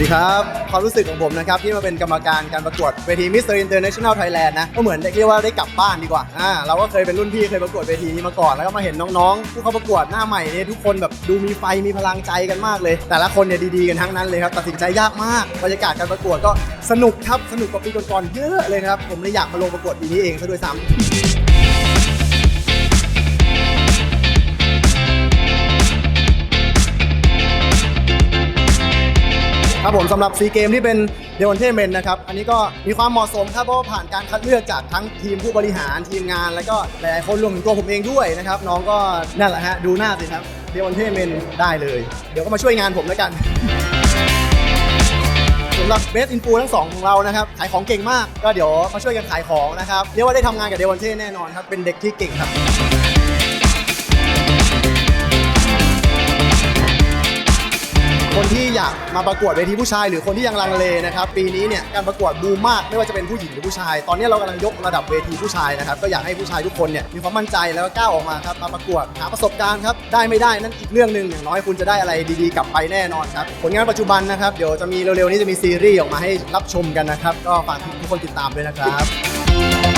ดีครับ ความรู้สึกของผมนะครับ ที่มาเป็นกรรมการการประกวดเวที Mr. International Thailand นะก็เหมือนเรียกว่าได้กลับบ้านดีกว่าอ่าเราก็เคยเป็นรุ่นพี่เคยประกวดเวทีนี้มาก่อน แล้วก็มาเห็นน้องๆ ผู้เข้าประกวดหน้าใหม่เนี่ยทุกคนแบบดูมีไฟมีพลังใจกันมากเลย แต่ละคนเนี่ยดีๆกันทั้งนั้นเลยครับตัดสินใจยากมากบรรยากาศการประกวดก็สนุกครับสนุกกว่าปีก่อนๆเยอะเลยครับผมเลยอยากมาลงประกวดปีนี้เองซะด้วยซ้ำ ครับผมสำหรับซีเกมที่เป็นเดวอนเทเมนนะครับ อันนี้ก็มีความเหมาะสมครับเพราะว่าผ่านการคัดเลือกจากทั้งทีมผู้บริหารทีมงาน แล้วก็หลายๆคนรวมถึงตัวผมเองด้วยนะครับน้องก็นั่นแหละฮะดูหน้าสิครับเดวอนเทเมนได้เลย เดี๋ยวก็มาช่วยงานผมแล้วกันสำหรับเบสอินฟูทั้งสองของเรานะครับขายของเก่งมากก็เดี๋ยวมาช่วยกันขายของนะครับเรียกว่าได้ทำงานกับเดวอนเท่แน่นอนครับเป็นเด็กที่เก่งครับ ที่อยากมาประกวดเวทีผู้ชาย หรือคนที่ยังลังเลนะครับ ปีนี้เนี่ยการประกวดบูมมากไม่ว่าจะเป็นผู้หญิงหรือผู้ชาย ตอนนี้เรากำลังยกระดับเวทีผู้ชายนะครับก็อยากให้ผู้ชายทุกคนเนี่ยมีความมั่นใจแล้วก็ก้าวออกมาครับมาประกวดหาประสบการณ์ครับได้ไม่ได้นั่นอีกเรื่องหนึ่งอย่างน้อยคุณจะได้อะไรดีๆกลับไปแน่นอนครับผลงานปัจจุบันนะครับเดี๋ยวจะมีเร็วๆนี้จะมีซีรีส์ออกมาให้รับชมกันนะครับก็ฝากทุกคนติดตามด้วยนะครับ